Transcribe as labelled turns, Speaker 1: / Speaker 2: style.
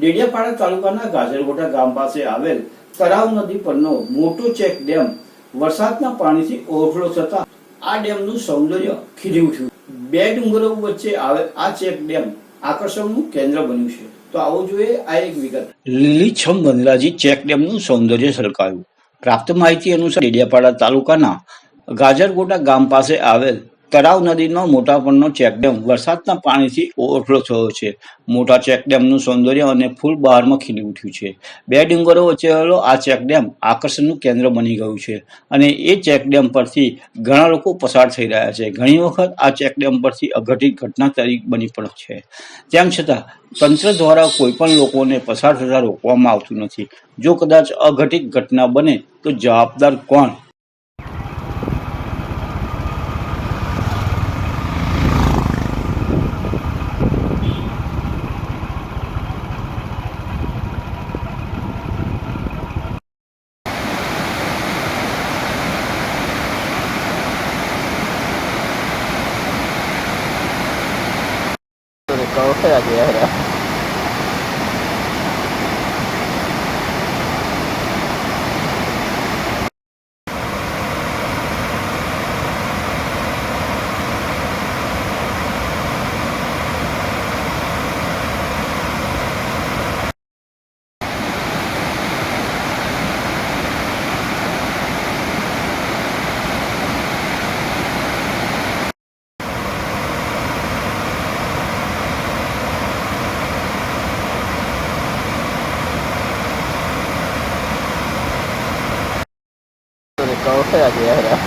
Speaker 1: ડેડિયાપાડા તાલુકાના ગાજરગોટા ગામ પાસે આવેલ તરાવ નદી પરનો મોટો ચેક ડેમ વરસાદના પાણીથી ઓવરફ્લો થતા આ ડેમનું સૌંદર્ય ખીલી ઉઠ્યું. બે ડુંગરો વચ્ચે આવેલ આ ચેક ડેમ આકર્ષણનું કેન્દ્ર બન્યું છે. તો આવો જોઈએ આ એક વિગત. લીલીછમ વનરાજી ચેક ડેમનું સૌંદર્ય છલકાયું પ્રાપ્ત માહિતી અનુસાર ડેડિયાપાડા તાલુકાના ગાજરગોટા ગામ પાસે આવેલ તરાવ નદીનો મોટાપણનો ચેકડેમ. વરસાદના પાણીથી ઓવરફ્લો થયો છે. મોટા ચેકડેમનું સૌંદર્ય અને ફૂલ બહારમાં ખીલી ઉઠ્યું છે. બે ડુંગરો વચ્ચે આવેલો આ ચેકડેમ આકર્ષણનું કેન્દ્ર બની ગયું છે અને એ ચેકડેમ પરથી ઘણા લોકો પસાર થઈ રહ્યા છે. ઘણી વખત આ ચેકડેમ પરથી અઘટિત ઘટના તરીકે બની પણ છે. તેમ છતાં, તંત્ર દ્વારા કોઈ પણ લોકોને પસાર થતા રોકવામાં આવતું નથી. જો કદાચ અઘટિત ઘટના બને, તો જવાબદાર કોણ?
Speaker 2: 我退了，直接。搞快点儿快点